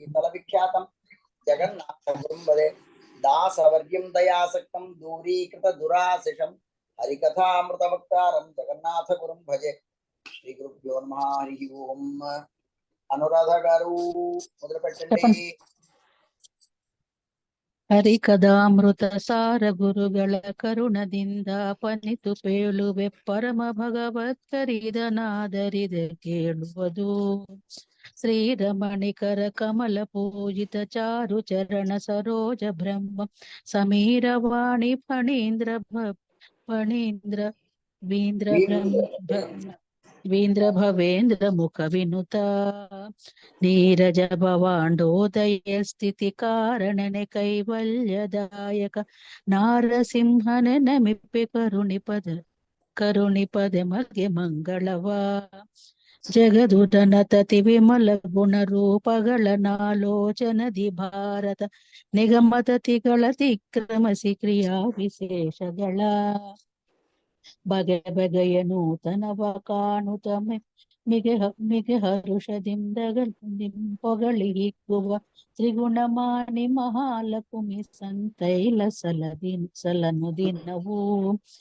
తల విఖ్యాతం జగన్నాథం వదే దాసవర్యం దయాసక్తం దూరీకృత దురాశిషం హరికథామృత వక్తారం జగన్నాథ గురుం భజే శ్రీ గురుభ్యో నమ హరి ఓం అనురాధ గారు మొదలు పెట్టండి చెప్పండి. ಹರಿಕದಾಮೃತ ಸಾರ ಗುರುಗಳ ಕರುಣದಿಂದ ಪನಿತು ಪೇಳುವೆ ಪರಮ ಭಗವತ್ಕರಿದನಾದರಿದೆ ಕೇಳುವುದು శ్రీరమణికర కమల పూజిత చారు చరణ సరోజ బ్రహ్మ సమీరవాణి ఫణీంద్ర ఫణీంద్ర వీంద్ర బ్రహ్మ వీంద్ర భవేంద్ర ముఖ వినుత నీరజ భవాండోదయ స్థితి కారణనే కైవల్యదాయక నారసింహన నమిప్పి కరుణిపద కరుణిపద మధ్య మంగళవా ಮಗೆ ಮಂಗಳವ ಜಗದುತನ ತತಿ ವಿಮಲ ಗುಣ ರೂಪಗಳ ನಾಲೋಚನದಿ ಭಾರತ ನಿಗಮತತಿಗಳ ತಿಕ್ರಮಸಿ ಕ್ರಿಯಾ ವಿಶೇಷಗಳ ಬಗೆ ಬಗೆಯ ನೂತನವ ಕಾಣುತ್ತ ಮೆ- ಮಿಗೆ ಹ- ಮಿಗೆ ಹರುಷದಿಂದಗಳಿ ಹಿಗ್ಗುವ ತ್ರಿಗುಣಮಾನಿ ಮಹಾಲಕುಮಿ ಸಂತೈಲ ಸಲದಿನ್ ಸಲನು ದಿನವು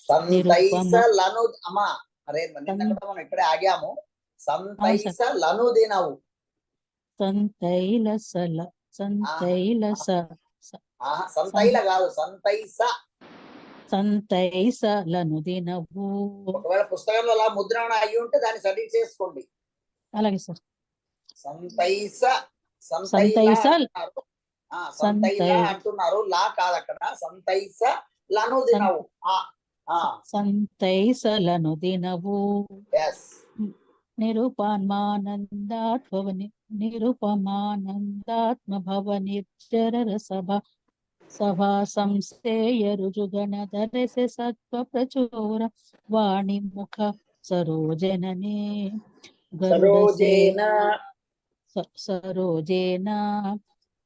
సంతైసలను అమ్మా అరే నిన్న కూడా మనం ఇక్కడే ఆగాము సంతైస లను దినవు సంతైల సల సంతైల స సంతైల కాదు సంతైస. సంతైస లను దినవు ఒకవేళ పుస్తకంలో అలా ముద్రణ అయ్యి ఉంటే దాన్ని సరి చేసుకోండి. అలాగే సార్. సంతైస సంతైస సంతైల అంటున్నారు. లా కాదు అక్కడ. సంతైస లను దినవు సంతైస లను దినవు ఎస్ निरुपामानन्दात्मवनि निरुपमानन्दात्मभवनिर्जरसभा सभा संसेय रुजुगणधरसे सत्त्वप्रचोर वाणिमुख सरोजनने सरोजेन सरोजेन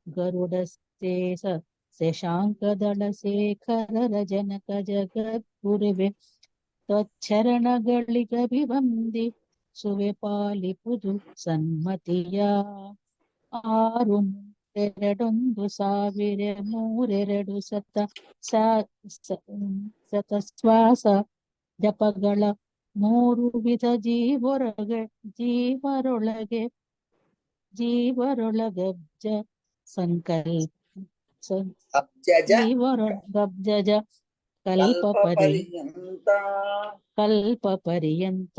गरुडस्ते शशाङ्कदलशेखरजनक जगद्गुरुवे त्वच्छरणगलिगभिवन्दि ಸುವೆಪಾಲಿಪುದು ಸನ್ಮತಿಯ ಆರು ಎರಡೊಂದು ಸಾವಿರ ಮೂರೆರಡು ಸತ ಸತ ಶ್ವಾಸ ಜಪಗಳ ಮೂರು ವಿಧ ಜೀವರೊಳಗೆ ಜೀವರೊಳಗೆ ಜೀವರೊಳಗಬ್ಜ ಸಂಕಲ್ಪ ಜೀವರೊಳಗಬ್ಜ ಕಲ್ಪ ಪರಿ ಕಲ್ಪ ಪರ್ಯಂತ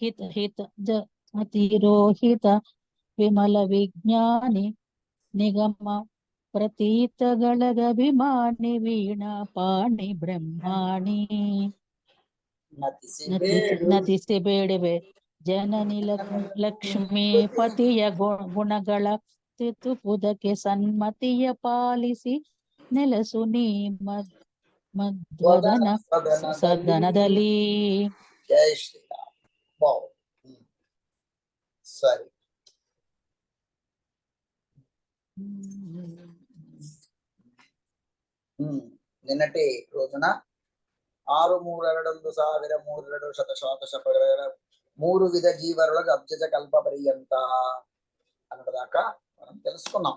हित हित जतिरोहित विमल विज्ञानी निगम प्रतीत गलग अभिमानी वीणा पाणी ब्रह्माणी। नति से बेड़वे जननी लक्ष्मी पतिया गुण गुण तितु पुद के सन्मतिय पालिसी नेलसुनी मद मद्वदन सदन दली। బాగుంది సరే hmm. నిన్నటి రోజున ఆరు మూరెరడొందు ಸಾವಿರ ಮೂರೆರಡು ಶತ ಶತ ಶಪಗಳ మూడు విధ జీవరుల అబ్జజ కల్ప పర్యంత అన్నదాకా మనం తెలుసుకున్నాం.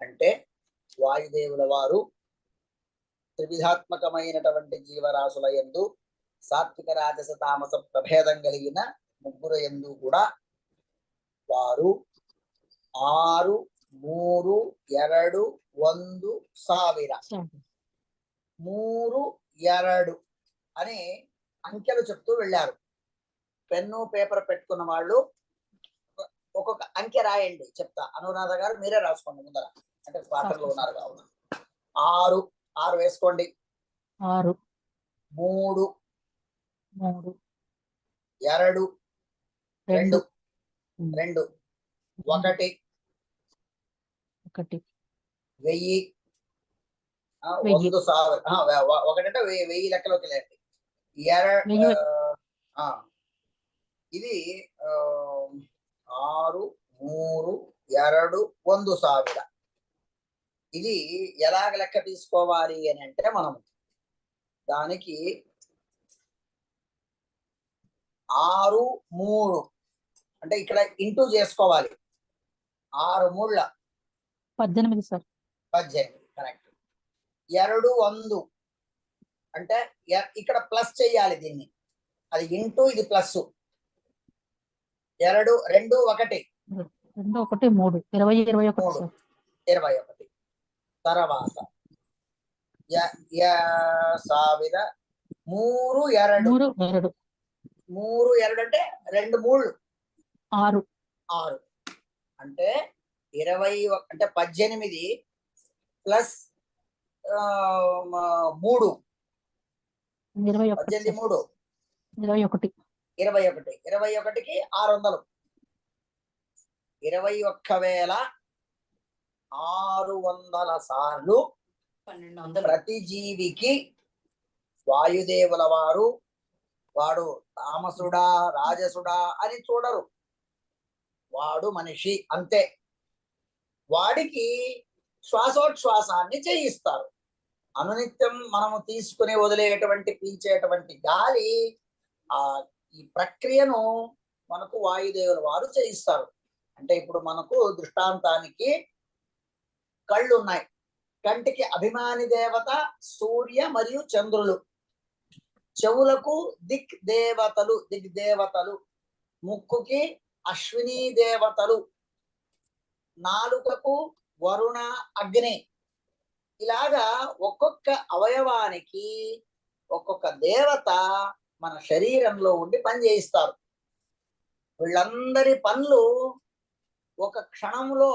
అంటే వాయుదేవుల వారు త్రివిధాత్మకమైనటువంటి జీవరాశుల ఎందు సాత్విక రాజస తామస ప్రభేదం కలిగిన ముగ్గురు యందు కూడా వారు ఆరు మూడు ಎರಡು ಒಂದು ಸಾವಿರ మూడు ఎరడు అని అంకెలు చెప్తూ వెళ్ళారు పెన్ను పేపర్ పెట్టుకున్న వాళ్ళు ఒక్కొక్క అంకె రాయండి చెప్తా అనురాధ గారు మీరే రాసుకోండి ముందర అంటే పాటల్లో ఉన్నారు కావున ఆరు ఆరు వేసుకోండి ఆరు మూడు మూడు ಎರಡು రెండు రెండు రెండు ఒకటి ఒకటి వెయ్యి ఆ, వెయ్యి. ಒಂದು ಸಾವಿರ ఆ, వె- వ- ఒకటంటే వెయ్యి వెయ్యి లెక్కలోకి లేండి ఎర- వెయ్యి. ఆ, ఇది ఆ, ఆరు మూడు ఎరడు ಒಂದು ಸಾವಿರ ఇది ఎలాగ లెక్క తీసుకోవాలి అని అంటే మనం దానికి ఆరు మూడు అంటే ఇక్కడ ఇంటూ చేసుకోవాలి ఆరు మూడుల పద్దెనిమిది సార్ పద్దెనిమిది కరెక్ట్ ಎರಡು ಒಂದು అంటే ఎ- ఇక్కడ ప్లస్ చేయాలి దీన్ని అది ఇంటూ ఇది ప్లస్ ಎರಡು రెండు ఒకటి రెండు ఒకటి మూడు ఇరవై ఇరవై ఒకటి మూడు. సార్ ఇరవై ఒకటి తర్వాత య- య- ಸಾವಿರ మూడు ಎರಡು మూడు ಎರಡು మూడు ఎరడు అంటే రెండు మూడు. ఆరు. ఆరు. అంటే ఇరవై అంటే పద్దెనిమిది ప్లస్ మూడు. ఇరవై పద్దెనిమిది మూడు. ఇరవై ఒకటి. ఇరవై ఒకటి. ఇరవై ఒకటికి ఆరు వందలు. ఇరవై ఒక్క వేల ఆరు వందల సార్లు ప్రతి జీవికి వాయుదేవుల వారు వాడు తామసుడా రాజసుడా అని చూడరు. వాడు మనిషి అంతే. వాడికి శ్వాసోచ్ఛ్వాసాన్ని చేయిస్తారు. అనునిత్యం మనము తీసుకుని వదిలేటువంటి పీల్చేటువంటి గాలి ఆ ఈ ప్రక్రియను మనకు వాయుదేవుల వారు చేయిస్తారు. అంటే ఇప్పుడు మనకు దృష్టాంతానికి కళ్ళు ఉన్నాయి కంటికి అభిమాని దేవత సూర్య మరియు చంద్రులు. చెవులకు దిక్ దేవతలు దిక్ దేవతలు. ముక్కుకి అశ్విని దేవతలు. నాలుకకు వరుణ అగ్ని. ఇలాగా ఒక్కొక్క అవయవానికి ఒక్కొక్క దేవత మన శరీరంలో ఉండి పనిచేయిస్తారు వీళ్ళందరి పనులు ఒక క్షణంలో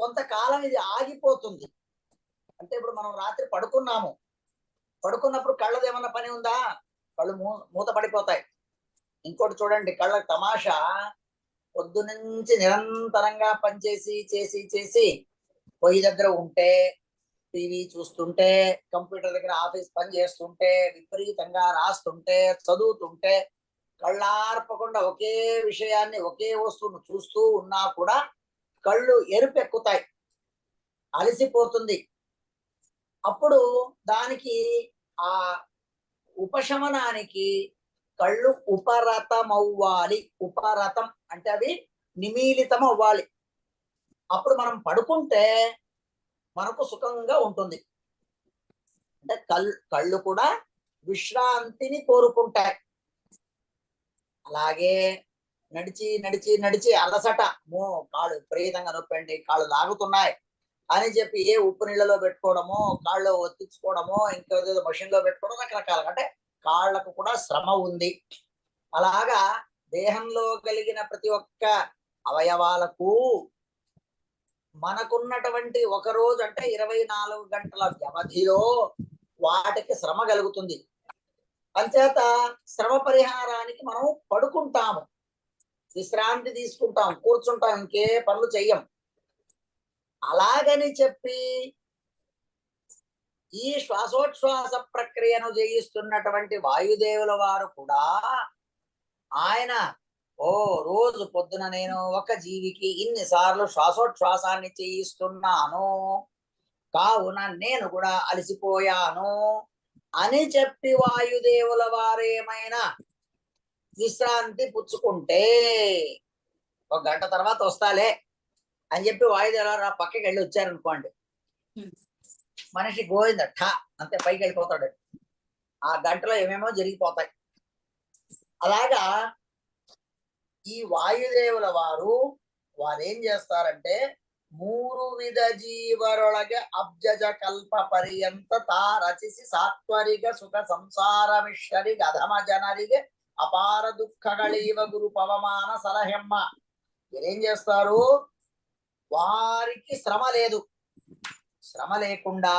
కొంతకాలం ఇది ఆగిపోతుంది. అంటే ఇప్పుడు మనం రాత్రి పడుకున్నాము. పడుకున్నప్పుడు కళ్ళది ఏమన్నా పని ఉందా? కళ్ళు మూ మూత పడిపోతాయి. ఇంకోటి చూడండి కళ్ళ తమాషా పొద్దు నుంచి నిరంతరంగా పనిచేసి చేసి చేసి పొయ్యి దగ్గర ఉంటే టీవీ చూస్తుంటే కంప్యూటర్ దగ్గర ఆఫీస్ పని చేస్తుంటే విపరీతంగా రాస్తుంటే చదువుతుంటే కళ్ళార్పకుండా ఒకే విషయాన్ని ఒకే వస్తువును చూస్తూ ఉన్నా కూడా కళ్ళు ఎరుపెక్కుతాయి. అలసిపోతుంది. అప్పుడు దానికి ఆ ఉపశమనానికి కళ్ళు ఉపరతం అవ్వాలి ఉపరతం అంటే అవి నిమీలితం అవ్వాలి అప్పుడు మనం పడుకుంటే మనకు సుఖంగా ఉంటుంది. అంటే కళ్ళు కళ్ళు కూడా విశ్రాంతిని కోరుకుంటాయి. అలాగే నడిచి నడిచి నడిచి అలసట మో కాళ్ళు విపరీతంగా నొప్పండి కాళ్ళు లాగుతున్నాయి. అని చెప్పి ఏ ఉప్పు నీళ్ళలో పెట్టుకోవడమో కాళ్ళు ఒత్తించుకోవడమో ఇంకేదో మషిన్లో పెట్టుకోవడం రకరకాల అంటే కాళ్ళకు కూడా శ్రమ ఉంది. అలాగా దేహంలో కలిగిన ప్రతి ఒక్క అవయవాలకు మనకున్నటువంటి ఒక రోజు అంటే ఇరవై నాలుగు గంటల వ్యవధిలో వాటికి శ్రమ కలుగుతుంది. అంచేత శ్రమ పరిహారానికి మనం పడుకుంటాము. విశ్రాంతి తీసుకుంటాం కూర్చుంటాం ఇంకే పనులు చెయ్యం. అలాగని చెప్పి ఈ శ్వాసోచ్ఛ్వాస ప్రక్రియను చేయిస్తున్నటువంటి వాయుదేవుల వారు కూడా ఆయన ఓ రోజు పొద్దున నేను ఒక జీవికి ఇన్నిసార్లు శ్వాసోచ్ఛ్వాసాన్ని చేయిస్తున్నాను కావున నేను కూడా అలసిపోయాను అని చెప్పి వాయుదేవుల వారేమైనా విశ్రాంతి పుచ్చుకుంటే ఒక గంట తర్వాత వస్తాలే. అని చెప్పి వాయిదాలు ఆ పక్కకి వెళ్ళి వచ్చారనుకోండి. మనిషి గోవింద ఠా అంతే పైకి వెళ్ళిపోతాడు. ఆ గంటలో ఏమేమో జరిగిపోతాయి. అలాగా ఈ వాయుదేవుల వారు వారేం చేస్తారంటే మూరు విధ జీవరొಳಗೆ అబ్జజ కల్ప పర్యంత తా రచిసి సాత్వరిక సుఖ సంసార మిషరి గధమ ಜನರಿಗೆ అపార దుఃఖగళీవ గురు పవమాన సలహెమ్మ. వీరేం చేస్తారు? వారికి శ్రమ లేదు. శ్రమ లేకుండా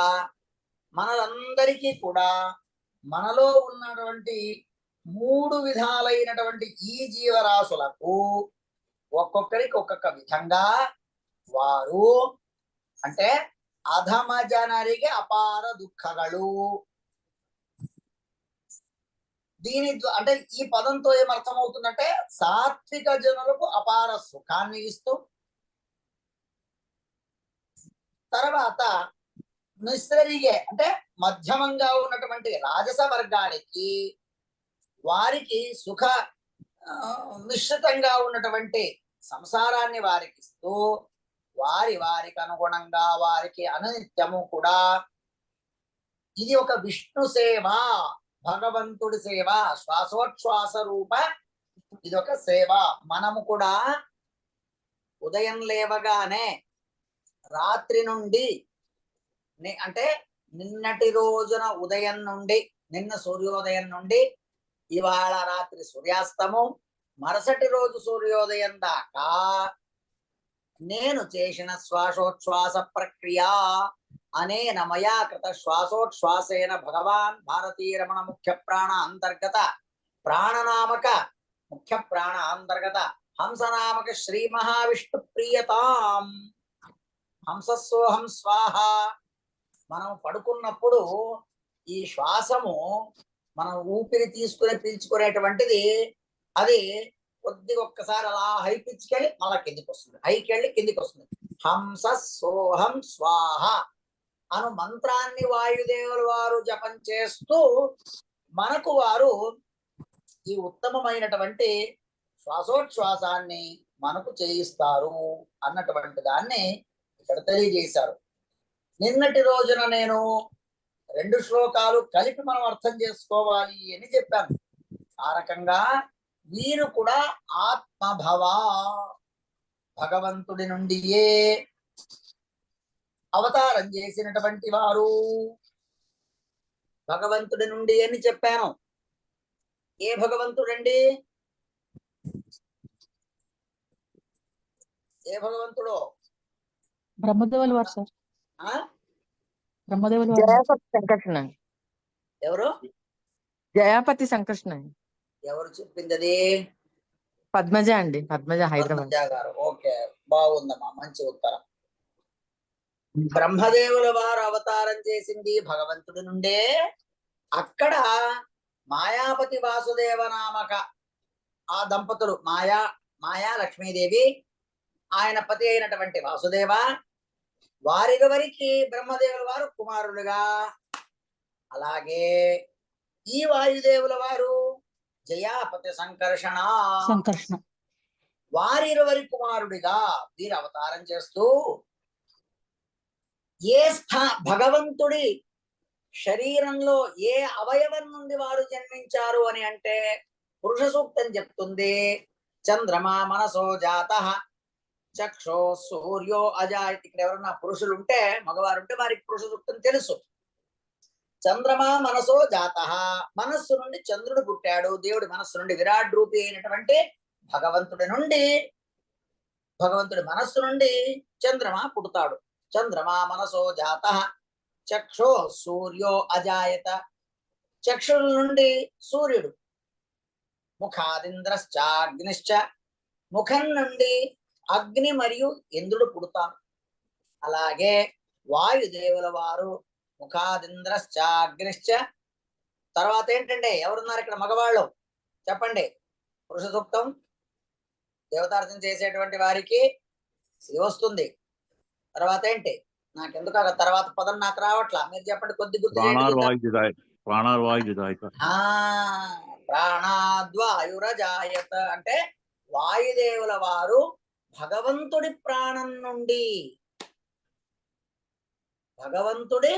మనలందరికీ కూడా మనలో ఉన్నటువంటి మూడు విధాలైనటువంటి ఈ జీవరాశులకు ఒక్కొక్కరికి ఒక్కొక్క విధంగా వారు అంటే అధమ జనరికి అపార దుఃఖగలు. దీని అంటే ఈ పదంతో ఏమర్థమవుతుందంటే సాత్విక జనులకు అపార సుఖాన్ని ఇస్తూ తర్వాత నిస్సరిగే అంటే మధ్యమంగా ఉన్నటువంటి రాజస వర్గానికి వారికి సుఖ మిశ్రితంగా ఉన్నటువంటి సంసారాన్ని వారికి ఇస్తూ వారి వారికి అనుగుణంగా వారికి అనునిత్యము కూడా. ఇది ఒక విష్ణు సేవ భగవంతుడి సేవ శ్వాసోచ్ఛ్వాస రూప ఇది ఒక సేవ. మనము కూడా ఉదయం లేవగానే రాత్రి నుండి అంటే నిన్నటి రోజున ఉదయం నుండి నిన్న సూర్యోదయం నుండి ఇవాళ రాత్రి సూర్యాస్తము మరుసటి రోజు సూర్యోదయం దాకా నేను చేసిన శ్వాసోచ్ఛ్వాస ప్రక్రియ అనేన మయా కృత శ్వాసోచ్ఛ్వాసేన భగవాన్ భారతీయ రమణ ముఖ్య ప్రాణ అంతర్గత ప్రాణనామక ముఖ్య ప్రాణ అంతర్గత హంసనామక శ్రీ మహావిష్ణు ప్రియతాం హంసస్సోహం స్వాహ. మనం పడుకున్నప్పుడు ఈ శ్వాసము మనం ఊపిరి తీసుకుని పీల్చుకునేటువంటిది అది కొద్దిగా ఒక్కసారి అలా హై పిచ్చికెళ్ళి మళ్ళా కిందికి వస్తుంది. హైకి వెళ్ళి కిందికి వస్తుంది. హంస సోహం స్వాహ అను మంత్రాన్ని వాయుదేవుల వారు జపం చేస్తూ మనకు వారు ఈ ఉత్తమమైనటువంటి శ్వాసోచ్ఛ్వాసాన్ని మనకు చేయిస్తారు అన్నటువంటి దాన్ని ఇక్కడ తెలియజేశారు. నిన్నటి రోజున నేను రెండు శ్లోకాలు కలిపి మనం అర్థం చేసుకోవాలి అని చెప్పాను. ఆ రకంగా వీరు కూడా ఆత్మభవ భగవంతుడి నుండియే అవతారం చేసినటువంటి వారు. భగవంతుడి నుండి అని చెప్పాను. ఏ భగవంతుడండి? ఏ భగవంతుడో? బ్రహ్మదేవులు వారు సార్. ఆ? బ్రహ్మదేవులు జయాపతి సంకర్షణ. ఎవరు? జయాపతి సంకర్షణ. ఎవరు చెప్పింది అది పద్మజ అండి. పద్మజ హైదరాబాద్. గారు. ఓకే. బాగుందమ్మా. మంచి ఉత్తరం. బ్రహ్మదేవుల వారు అవతారం చేసింది భగవంతుడి నుండే. అక్కడ మాయాపతి వాసుదేవ నామక ఆ దంపతులు మాయా మాయా లక్ష్మీదేవి ఆయన పతి అయినటువంటి వాసుదేవ వారివరికి బ్రహ్మదేవుల వారు కుమారులుగా అలాగే ఈ వాయుదేవుల వారు జయాపతి సంకర్షణ. సంకర్షణ. వారిరువరి కుమారుడిగా వీరు అవతారం చేస్తూ ఏ స్థా భగవంతుడి శరీరంలో ఏ అవయవం నుండి వారు జన్మించారు అని అంటే పురుష సూక్తం చెప్తుంది. చంద్రమా మనసో జాత. చక్షో సూర్యో అజా ఇక్కడ ఎవరన్నా పురుషులు ఉంటే మగవారు ఉంటే వారికి పురుష సూక్తం తెలుసు. చంద్రమా మనసో జాత. మనస్సు నుండి చంద్రుడు పుట్టాడు. దేవుడి మనస్సు నుండి విరాట్ రూపి అయినటువంటి భగవంతుడి నుండి భగవంతుడి మనస్సు నుండి చంద్రమా పుడతాడు. చంద్రమా మనసో జాత. చక్షో సూర్యో అజాయత. చక్షుల నుండి సూర్యుడు. ముఖాదింద్రశ్చాగ్నిశ్చ. ముఖం నుండి అగ్ని మరియు ఇంద్రుడు పుడతారు. అలాగే వాయుదేవుల వారు ముఖాదింద్రశ్చాగ్నిశ్చ తర్వాత ఏంటంటే ఎవరున్నారు ఇక్కడ మగవాళ్ళు? చెప్పండి. పురుష సూక్తం దేవతార్థం చేసేటువంటి వారికి ఇది వస్తుంది. తర్వాత ఏంటి? నాకెందుకు ఆ తర్వాత పదం నాకు రావట్లా? మీరు చెప్పండి కొద్ది గుర్తు ప్రాణాద్వాయురజాయత అంటే వాయుదేవుల వారు భగవంతుడి ప్రాణం నుండి భగవంతుడి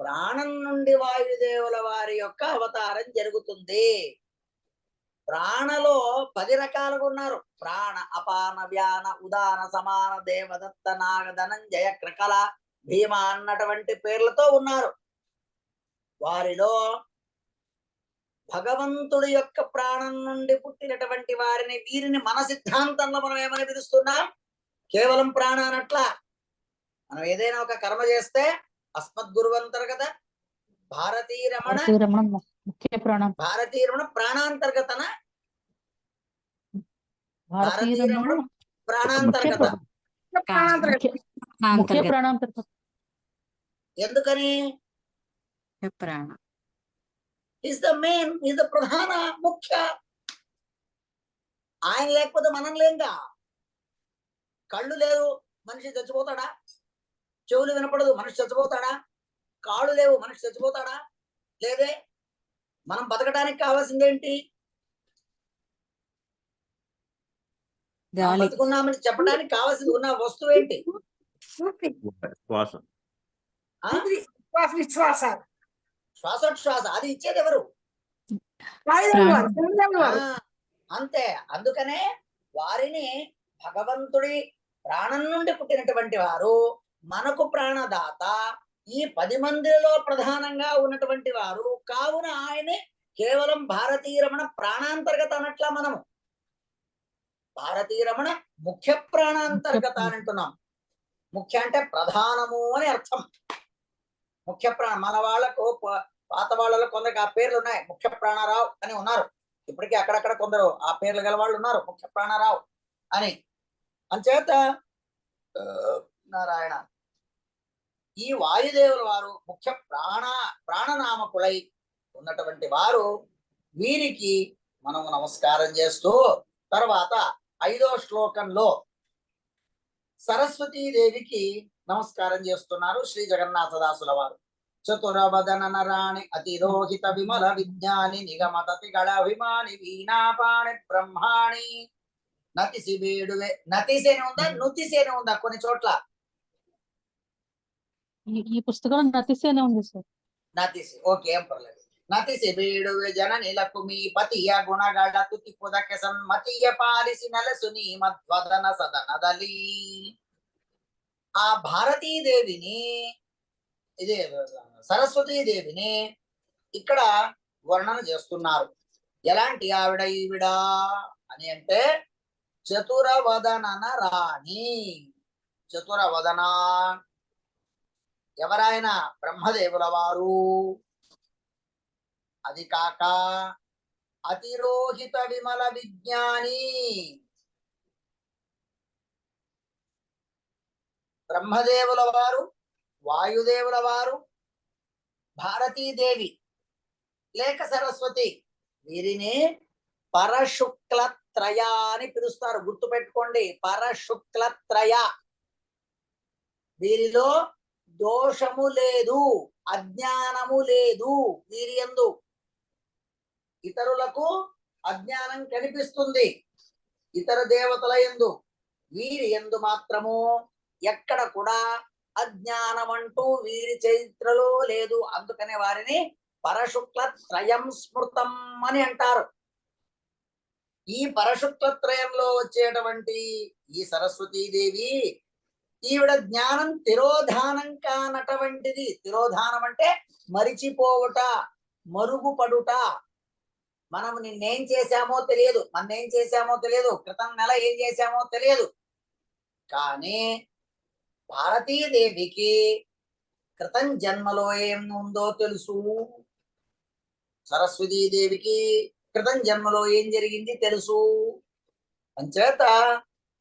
ప్రాణం నుండి వాయుదేవుల వారి యొక్క అవతారం జరుగుతుంది. ప్రాణలో పది రకాలుగా ఉన్నారు. ప్రాణ అపాన వ్యాన ఉదాన సమాన దేవదత్త నాగధనంజయ క్రకల భీమ అన్నటువంటి పేర్లతో ఉన్నారు. వారిలో భగవంతుడి యొక్క ప్రాణం నుండి పుట్టినటువంటి వారిని వీరిని మన సిద్ధాంతంలో మనం ఏమని పిలుస్తున్నాం? కేవలం ప్రాణానట్ల మనం ఏదైనా ఒక కర్మ చేస్తే అస్మద్గురువంతర్గత భారతీయ రమణ ముఖ్య ప్రాణం. భారతీయ రమణ ప్రాణాంతర్గతన? భారతీయ రమణ ప్రాణాంతర్గత. ప్రాణం. ప్రాణాంతర్గత. ఎందుకని? ప్రాణ. Is the main is the ప్రధాన ముఖ్య ఆయన లేకపోతే మనం లేంగా కళ్ళు లేవు మనిషి చచ్చిపోతాడా చెవులు వినపడదు మనిషి చచ్చిపోతాడా కాళ్ళు లేవు మనిషి చచ్చిపోతాడా లేదే మనం బతకడానికి కావాల్సిందేంటి బతుకున్నామని చెప్పడానికి కావాల్సింది ఉన్న వస్తువు ఏంటి శ్వాస? శ్వాసోచ్ఛ్వాస అది ఇచ్చేది ఎవరు అంతే. అందుకనే వారిని భగవంతుడి ప్రాణం నుండి పుట్టినటువంటి వారు మనకు ప్రాణదాత ఈ పది మందిలో ప్రధానంగా ఉన్నటువంటి వారు కావున ఆయనే కేవలం భారతీయ రమణ ప్రాణాంతర్గత అనట్లా మనము. భారతీయ రమణ ముఖ్య ప్రాణాంతర్గత అని అంటున్నాం. ముఖ్య అంటే ప్రధానము అని అర్థం. ముఖ్య ప్రాణ మన వాళ్ళకు పాత వాళ్ళలో కొందరికి ఆ పేర్లు ఉన్నాయి. ముఖ్య ప్రాణారావు అని ఉన్నారు. ఇప్పటికీ అక్కడక్కడ కొందరు ఆ పేర్లు గల వాళ్ళు ఉన్నారు. ముఖ్య ప్రాణారావు అని. అంచేత నారాయణ ఈ వాయుదేవుల వారు ముఖ్య ప్రాణ ప్రాణనామకులై ఉన్నటువంటి వారు వీరికి మనము నమస్కారం చేస్తూ తర్వాత ఐదో శ్లోకంలో సరస్వతీదేవికి నమస్కారం చేస్తున్నారు శ్రీ జగన్నాథదాసుల వారు. చతురవదన నరాణి అతిరోహిత విమల విజ్ఞాని నిగమతతి గళాభిమాని వీణాపాణి బ్రహ్మాణి. నతిసి వేడువే నతిసేనే ఉందా నుతిసేనే ఉందా కొన్ని చోట్ల? ఈ పుస్తకం నతిసేనే ఉంది సార్. నతిసి ఓకే ఏం పర్లేదు. నతిసి వేడువే జనని లకుమి పతియ గుణగడ తుతి పుదక సన్మతియ పాలిసి నలసుని మధ్వదన సదనదలి. ఆ భారతీదేవిని ఇదే సరస్వతీదేవిని ఇక్కడ వర్ణన చేస్తున్నారు. ఎలాంటి ఆవిడ ఈవిడ అని అంటే చతురవదనన రాణి చతురవదన ఎవరైనా బ్రహ్మదేవుల వారు అది కాక అతిరోహిత విమల విజ్ఞాని. బ్రహ్మదేవుల వారు వాయుదేవుల వారు భారతీదేవి లేక సరస్వతి వీరిని పరశుక్లత్రయ అని పిలుస్తారు. గుర్తు పెట్టుకోండి పరశుక్లత్రయ. వీరిలో దోషము లేదు అజ్ఞానము లేదు వీరి ఎందు ఇతరులకు అజ్ఞానం కనిపిస్తుంది ఇతర దేవతల ఎందు వీరి ఎందు మాత్రము ఎక్కడ కూడా అజ్ఞానం అంటూ వీరి చరిత్రలో లేదు. అందుకనే వారిని పరశుక్ల త్రయం స్మృతం అని అంటారు. ఈ పరశుక్ల త్రయంలో వచ్చేటువంటి ఈ సరస్వతీదేవి ఈవిడ జ్ఞానం తిరోధానం కానటువంటిది. తిరోధానం అంటే మరిచిపోవుట మరుగుపడుట. మనం నిన్నేం చేశామో తెలియదు. మన్నేం చేశామో తెలియదు. క్రితం నెల ఏం చేశామో తెలియదు. కానీ భారతీదేవికి క్రితం జన్మలో ఏం ఉందో తెలుసు? సరస్వతీదేవికి క్రితం జన్మలో ఏం జరిగింది తెలుసు? అంచేత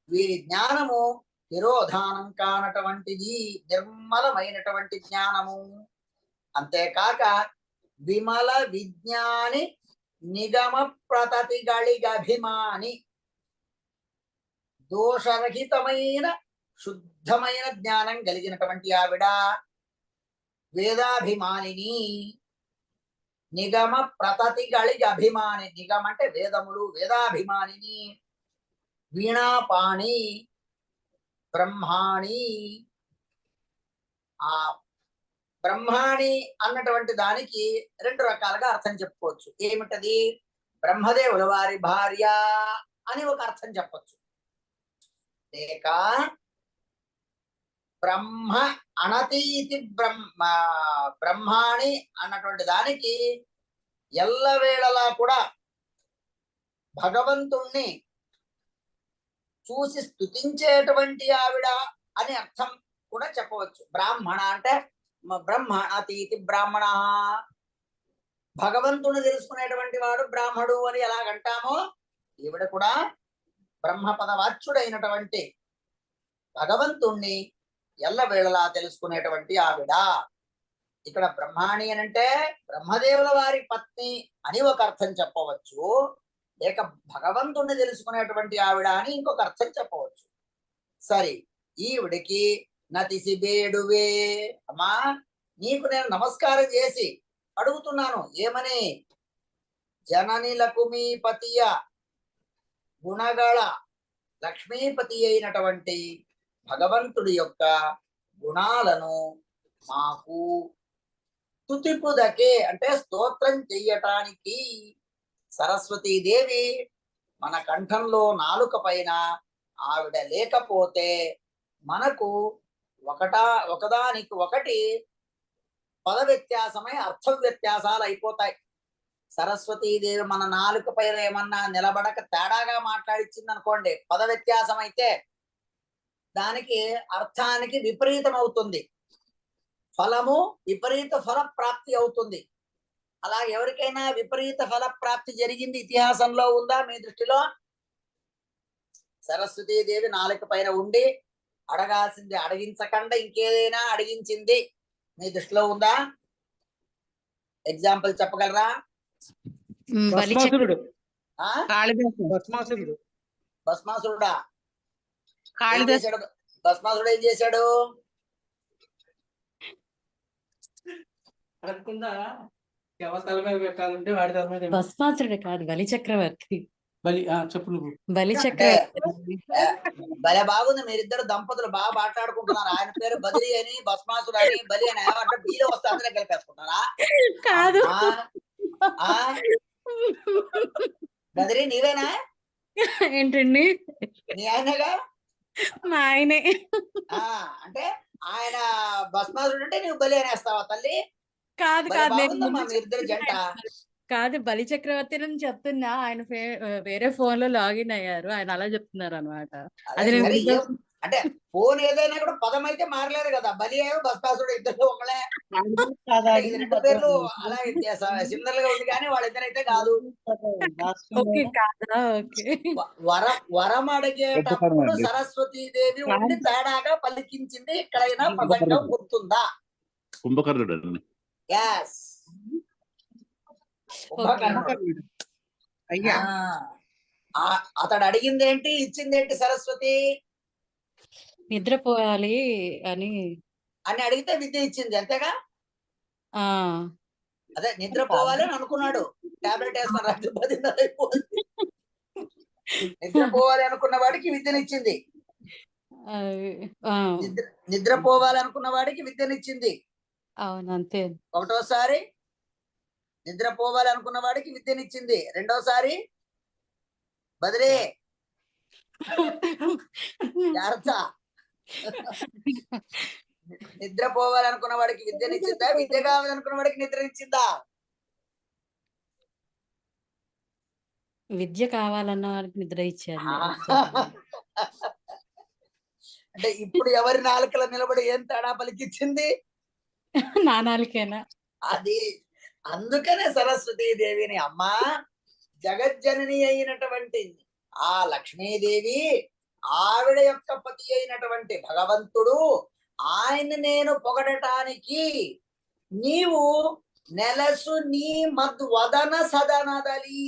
వీరి జ్ఞానము తిరోధానం కానటువంటిది నిర్మలమైనటువంటి జ్ఞానము. అంతేకాక విమల విజ్ఞాని నిగమ ప్రతతిగళిగభిమాని దోషరహితమైన శుద్ధమైన జ్ఞానం కలిగినటువంటి ఆవిడ వేదాభిమానిని. నిగమ ప్రతతి గళి అభిమాని నిగమ అంటే వేదములు వేదాభిమానిని. వీణాపాణి బ్రహ్మాణి. ఆ బ్రహ్మాణి అన్నటువంటి దానికి రెండు రకాలుగా అర్థం చెప్పుకోవచ్చు. ఏమిటది? బ్రహ్మదేవుల వారి భార్య అని ఒక అర్థం చెప్పొచ్చు. లేక బ్రహ్మ అనతీతి బ్రహ్మ బ్రహ్మాణి అన్నటువంటి దానికి ఎల్లవేళలా కూడా భగవంతుణ్ణి చూసి స్థుతించేటువంటి ఆవిడ అని అర్థం కూడా చెప్పవచ్చు. బ్రాహ్మణ అంటే బ్రహ్మ అతీతి బ్రాహ్మణ. భగవంతుని తెలుసుకునేటువంటి వాడు బ్రాహ్మడు అని ఎలాగంటామో ఈవిడ కూడా బ్రహ్మపద వాచ్యుడైనటువంటి భగవంతుణ్ణి ఎల్లవేళలా తెలుసుకునేటువంటి ఆవిడ. ఇక్కడ బ్రహ్మాణి అని అంటే బ్రహ్మదేవుల వారి పత్ని అని ఒక అర్థం చెప్పవచ్చు. లేక భగవంతుణ్ణి తెలుసుకునేటువంటి ఆవిడ అని ఇంకొక అర్థం చెప్పవచ్చు. సరే ఈవిడికి నతిసి బేడువే. అమ్మా నీకు నేను నమస్కారం చేసి అడుగుతున్నాను. ఏమని? జననిలకు మీ పతియ గుణగళ లక్ష్మీపతి అయినటువంటి భగవంతుడి యొక్క గుణాలను మాకు తుతిపుదకే అంటే స్తోత్రం చెయ్యటానికి సరస్వతీదేవి మన కంఠంలో నాలుక పైన ఆవిడ లేకపోతే మనకు ఒకటా ఒకదానికి ఒకటి పద వ్యత్యాసమై అర్థ వ్యత్యాసాలు అయిపోతాయి. సరస్వతీదేవి మన నాలుక పైన ఏమన్నా నిలబడక తేడాగా మాట్లాడిచ్చింది అనుకోండి పద వ్యత్యాసం అయితే దానికి అర్థానికి విపరీతం అవుతుంది ఫలము విపరీత ఫల ప్రాప్తి అవుతుంది. అలా ఎవరికైనా విపరీత ఫల ప్రాప్తి జరిగింది ఇతిహాసంలో ఉందా? మీ దృష్టిలో? సరస్వతీదేవి నాలుక పైన ఉండి అడగాల్సింది అడిగించకుండా ఇంకేదైనా అడిగించింది. మీ దృష్టిలో ఉందా? ఎగ్జాంపుల్ చెప్పగలరా? భస్మాసురుడు? కాళిదాసు భస్మాసురుడా ఏం చేశాడు? అనుకుందా ఎవరి తల మీద పెట్టాలంటే వాడి తల మీద పెట్టాలి. భస్మాసురుడు కాదు బలి చక్రవర్తి. బలి ఆ, చెప్పు నువ్వు. బలి చక్రవర్తి. భలే బాగుంది మీరిద్దరు దంపతులు బాగా మాట్లాడుకుంటున్నారు. ఆయన పేరు బదిరి అని భస్మాసుడు అని బలి అని బీలో వస్తే అందరూ కలిపేసుకుంటారా కాదు. బదిరి నీవేనా? ఏంటండి? నీ ఆయనగా? మా ఆయనే. ఆ అంటే ఆయన భస్మాసుడు అంటే నువ్వు బలి అనేస్తావా తల్లి? కాదు కాదు నేను బాగుందమ్మా ముందు మీరిద్దరు జంట. కాదు బలి చక్రవర్తి అని చెప్తున్నా. ఆయన ఫే- వేరే ఫోన్లో లాగిన్ అయ్యారు. ఆయన అలా చెప్తున్నారు అనమాట అదే అది నేను ఏం- అంటే ఫోన్ ఏదైనా కూడా పదం అయితే మారలేదు కదా. బలి భస్మాసుడు ఇద్దరు ఒకలే రెండు పేర్లు అలా సిమిలర్గా ఉంది కానీ వాళ్ళిద్దరైతే కాదు. ఓకే కాదా? ఓకే. వ- వరం వరం అడిగేటప్పుడు అండి. సరస్వతీదేవి ఉండి తేడాగా పలికించింది ఎక్కడైనా ప్రసంగం గుర్తుందా? కుంభకర్ణుడు. అయ్యా. అతడు అడిగింది ఏంటి ఇచ్చింది ఏంటి సరస్వతి? నిద్రపోవాలి అని. అని అడిగితే విద్య ఇచ్చింది అంతేగా? ఆ. అదే నిద్రపోవాలి అని అనుకున్నాడు. టాబ్లెట్ వేసుకుని రాత్రి పదిన్నర అయిపోయింది. నిద్రపోవాలి అనుకున్న వాడికి విద్యనిచ్చింది. అవి, ఆ, నిద్ర నిద్రపోవాలి అనుకున్న వాడికి విద్యనిచ్చింది. అవును అంతే. ఒకటోసారి నిద్రపోవాలి అనుకున్న వాడికి విద్యనిచ్చింది. రెండోసారి బదిలే. జాగ్రత్త. నిద్రపోవాలి అనుకున్న వాడికి విద్యనిచ్చిందా విద్య కావాలనుకున్న వాడికి నిద్రనిచ్చిందా విద్య కావాలన్న వారికి నిద్ర ఇచ్చారు. అంటే ఇప్పుడు ఎవరి నాలుకల నిలబడి ఏం తేడా పలికిచ్చింది? నానాలకేనా అది అందుకనే సరస్వతీ దేవిని అమ్మా జగజ్జనని అయినటువంటి ఆ లక్ష్మీదేవి ఆవిడ యొక్క పతి అయినటువంటి భగవంతుడు ఆయన నేను పొగడటానికి నీవు నెలసు నీ మద్వదన సదనదలి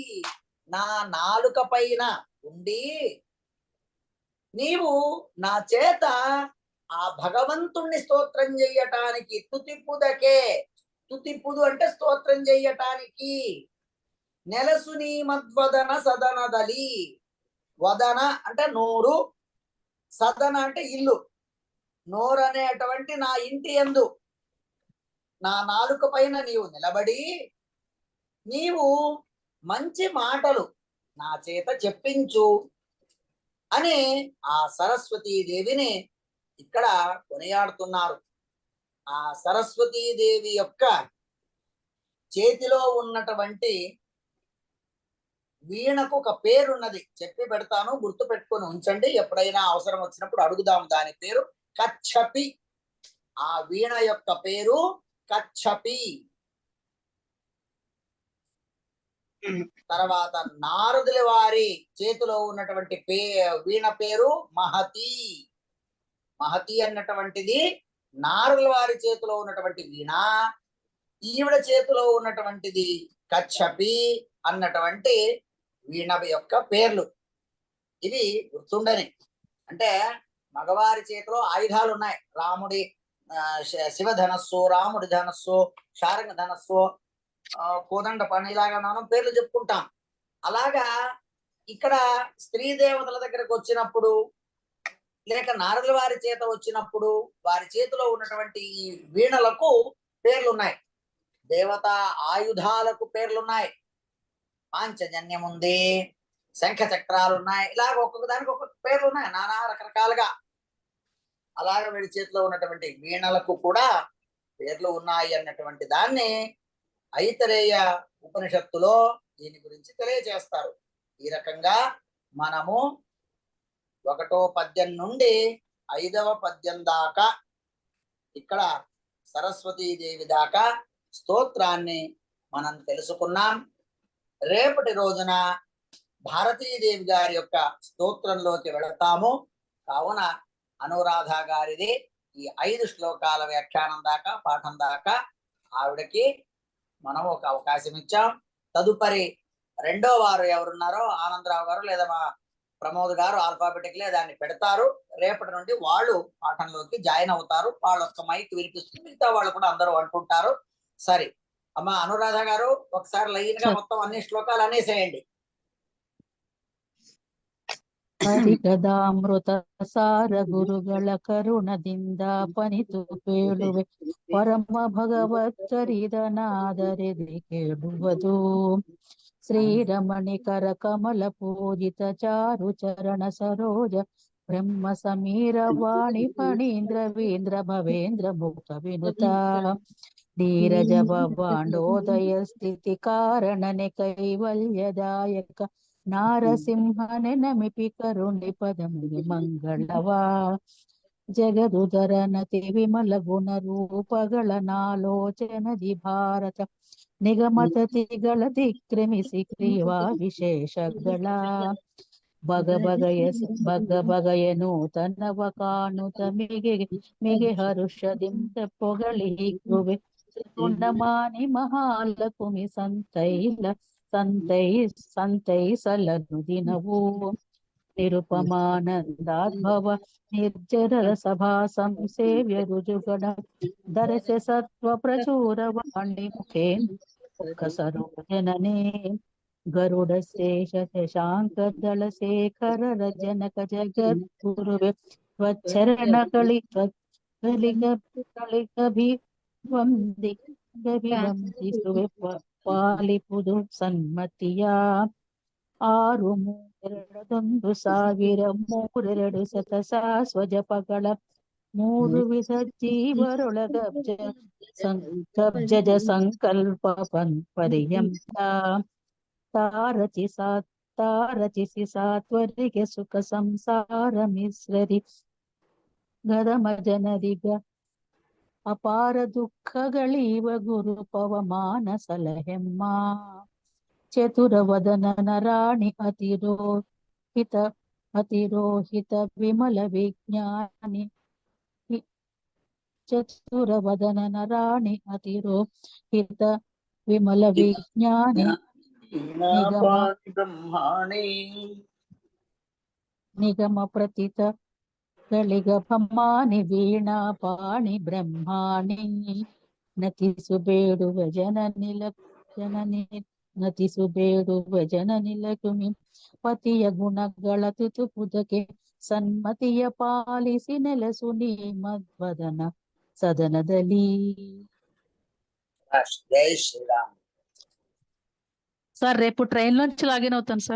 నా నాలుక పైన ఉండి నీవు నా చేత ఆ భగవంతుణ్ణి స్తోత్రం చెయ్యటానికి తుతిప్పుదకే తుతిప్పుదు అంటే స్తోత్రం చెయ్యటానికి నెలసుని మద్వదన సదనదలి. వదన అంటే నోరు సదన అంటే ఇల్లు. నోరు అనేటువంటి నా ఇంటి ఎందు నా నాలుక పైన నీవు నిలబడి నీవు మంచి మాటలు నా చేత చెప్పించు అని ఆ సరస్వతీ దేవిని ఇక్కడ కొనియాడుతున్నారు. ఆ సరస్వతీ దేవి యొక్క చేతిలో ఉన్నటువంటి వీణకు ఒక పేరున్నది. చెప్పి పెడతాను గుర్తు పెట్టుకొని ఉంచండి. ఎప్పుడైనా అవసరం వచ్చినప్పుడు అడుగుదాం దాని పేరు. కచ్చపి. ఆ వీణ యొక్క పేరు కచ్చపి. తర్వాత నారదుల వారి చేతిలో ఉన్నటువంటి పే వీణ పేరు మహతి. మహతి అన్నటువంటిది నారదుల వారి చేతిలో ఉన్నటువంటి వీణ. ఈవిడ చేతిలో ఉన్నటువంటిది కచ్చపి అన్నటువంటి వీణ యొక్క పేర్లు. ఇవి గుర్తుండని. అంటే మగవారి చేతిలో ఆయుధాలు ఉన్నాయి. రాముడి శివధనస్సు రాముడి ధనస్సు శారంగ ధనస్సు కోదండ పని ఇలాగా మనం పేర్లు చెప్పుకుంటాం. అలాగా ఇక్కడ స్త్రీ దేవతల దగ్గరకు వచ్చినప్పుడు లేక నారదుల వారి చేత వచ్చినప్పుడు వారి చేతిలో ఉన్నటువంటి ఈ వీణలకు పేర్లు ఉన్నాయి దేవత ఆయుధాలకు పేర్లు పాంచజన్యముంది. పాంచజన్యం ఉంది శంఖ చక్రాలు ఉన్నాయి ఇలాగ ఒక్కొక్క దానికి ఒక్కొక్క పేర్లు ఉన్నాయి నానా రకరకాలుగా. అలాగ వీడి చేతిలో ఉన్నటువంటి వీణలకు కూడా పేర్లు ఉన్నాయి అన్నటువంటి దాన్ని ఐతరేయ ఉపనిషత్తులో దీని గురించి తెలియజేస్తారు. ఈ రకంగా మనము ఒకటో పద్యం నుండి ఐదవ పద్యం దాకా ఇక్కడ సరస్వతీదేవి దాకా స్తోత్రాన్ని మనం తెలుసుకున్నాం. రేపటి రోజున భారతీదేవి గారి యొక్క స్తోత్రంలోకి వెళతాము. కావున అనురాధ గారిది ఈ ఐదు శ్లోకాల వ్యాఖ్యానం దాకా పాఠం దాకా ఆవిడకి మనం ఒక అవకాశం ఇచ్చాం. తదుపరి రెండో వారు ఎవరున్నారో ఆనందరావు గారు లేదా మా ప్రమోద్ గారు ఆల్ఫాబెటిక్లే దాన్ని పెడతారు. రేపటి నుండి వాళ్ళు పాఠంలోకి జాయిన్ అవుతారు. వాళ్ళ యొక్క మైక్ వినిపిస్తుంది మిగతా వాళ్ళు కూడా అందరూ అనుకుంటారు. సరే అమ్మ అనురాధ గారు ఒకసారి లైన్ గా సరే. మొత్తం అన్ని శ్లోకాలు అనేసేయండి ಹರಿಗದಾಮೃತ ಸಾರ ಗುರುಗಳ ಕರುಣದಿಂದ ಪನಿತು ಪೇಳುವೆ ಪರಮ ಭಗವಚ್ಚರಿದನಾದರೆದೆ ಕೇಳುವುದು ಶ್ರೀರಮಣಿಕರ ಕಮಲ ಪೂಜಿತ ಚಾರು ಚರಣ ಸರೋಜ ಬ್ರಹ್ಮ ಸಮೀರ ವಾಣಿ ಫಣೀಂದ್ರ ವೀಂದ್ರ ಭವೇಂದ್ರ ಮುಖ ವಿನುತ ಧೀರಜ ಬಾಂಡೋದಯ ಸ್ಥಿತಿ ಕಾರಣನೆ ಕೈವಲ್ಯದಾಯಕ. ನಾರಸಿಂಹನೆ ನಮಿಪಿ ಕರುಣಿ ಪದಮುನಿ ಮಂಗಳವಾ. ಜಗದುದರನತಿ ವಿಮಲ ಗುಣ ರೂಪಗಳ ನಾಲೋಚನದಿ ಭಾರತ. ನಿಗಮತತಿಗಳ ದಿಕ್ರಮಿಸಿ ಕ್ರೀವಾ ವಿಶೇಷಗಳ. ಬಗ ಬಗೆಯ ಬಗ ಬಗೆಯ ನೂತನವ ಕಾಣುತ್ತ ಮಿಗೆ ಮಿಗೆ ಹರುಷದಿಂದ తుండమాని మహాలకుమి సంతైల సంతై సంతై సలను దినవు నిరుపమానందాద్భవ నిర్జరల సభా సంసేవ్య రుజుగణ దర్శ సత్వ ప్రచూర వాణి ముఖే సరోజననే గరుడ శేష శశాంక దళ శేఖర జనక జగద్గురువే త్వచ్చరణ కళి త్వలిగ కళిగభి ವಂದಿ ಗಭಿವಂದಿಸುವೆ ಪ- ಪಾಲಿಪುದು ಸನ್ಮತಿಯ ಆರು ಮೂರೆರಡದೊಂದು ಸಾವಿರ ಮೂರೆರಡು ಶತ ಸ್ವಜಪಗಳ ಮೂರು ವಿಧ ಜೀವರೊಳಗಬ್ಜ ಸಂಕಬ್ಜಜ ಸಂಕಲ್ಪ ಪನ್ ಪರ್ಯಂತ ತಾರಚಿ ಸಾ ತಾರಚಿಸಿ ಸಾತ್ವರಿಗೆ ಸುಖ ಸಂಸಾರ ಮಿಶ್ರರಿ ಗದಮ ಜನರಿಗ ಅಪಾರ ದುಃಖಗಳೀವ ಗುರು ಪವಮಾನ ಸಲಹೆಮ್ಮ. ಚತುರವದನ ನರಾಣಿ ಅತಿರೋಹಿತ ಅತಿರೋಹಿತ ವಿಮಲ ವಿಜ್ಞಾನಿ. ಚತುರವದನ ನರಾಣಿ ಅತಿರೋಹಿತ ವಿಮಲ ವಿಜ್ಞಾನಿ. ನಿಗಮ ಪ್ರತಿತ బ్రహ్మాణి ನಿಗಮ ಪ್ರತಿತ ಗಳಿಗ ಬ್ರಹ್ಮಾನಿ ವೀಣಾ ಪಾಣಿ ಬ್ರಹ್ಮಾಣಿ ನತಿಸು ಬೇಡುವ ಜನನಿಲ ಜನನಿ ನತಿಸು ಬೇಡುವ ಜನನಿಲಕುಮಿ ಪತಿಯ ಗುಣಗಳ ತುತುಪುದಕ್ಕೆ ಸನ್ಮತಿಯ ಪಾಲಿಸಿ ನೆಲಸು ನೀ ಮಧ್ವದನ ಸದನದಲ್ಲಿ జై శ్రీరామ్ సార్ రేపు ట్రైన్ నుంచి లాగిన్ అవుతాను సార్